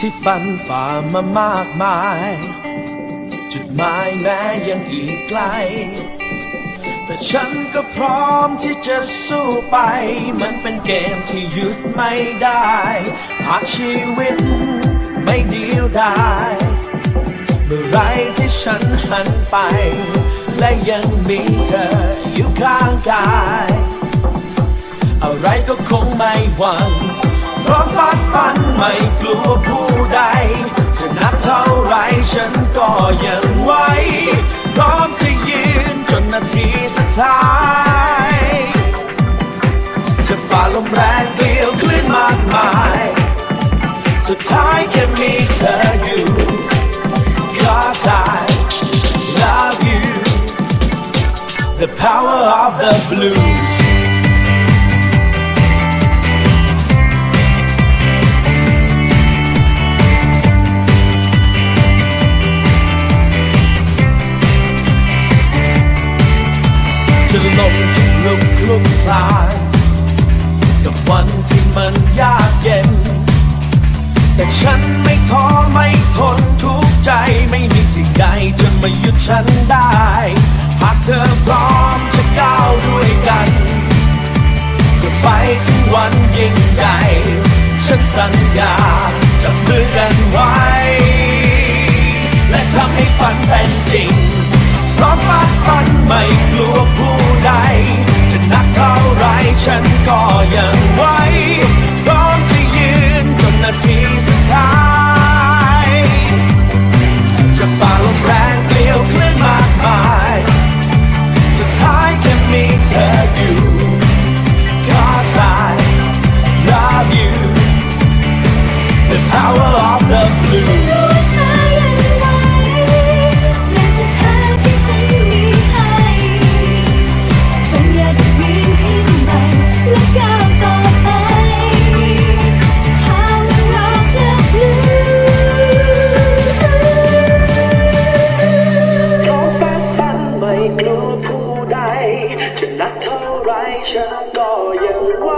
ที่ฝันฝ่ามามากมาย จุดหมายแม้ยังอีกไกล แต่ฉันก็พร้อมที่จะสู้ไป มันเป็นเกมที่หยุดไม่ได้ หากชีวิตไม่เดียวดายเมื่อไรที่ฉันหันไป และยังมีเธออยู่ข้างกาย อะไรก็คงไม่หวัง พราะฟาดฟันไม่กลัวผู้ใดจะนักเท่าไรฉันก็ยังไหวพร้อมจะยืนจนนาทีสุดท้ายจะฝ่าลมแรงเกลียวคลื่นมากมาย สุดท้ายแค่มีเธออยู่ Cause I love you The power of the blue blues จะลงจุดลุกคลุกคลาน กับวันที่มันยากเย็น แต่ฉันไม่ท้อไม่ทนทุกใจไม่มีสิ่งใดจะมาหยุดฉันได้ หากเธอพร้อมจะก้าวด้วยกันจะไปถึงวันยิ่งใหญ่ฉันสัญญาจะมือกันไว้ และทำให้ฝันเป็นจริง นก็ยังไหวพร้อมจะยืนจนนาทีสุดท้าย จะฝ่าลมแรงเกลียวคลื่นมากมาย สุดท้ายแค่มีเธออยู่ Cause I love you The power of the blue นักเท่าไรฉันก็ยังไหว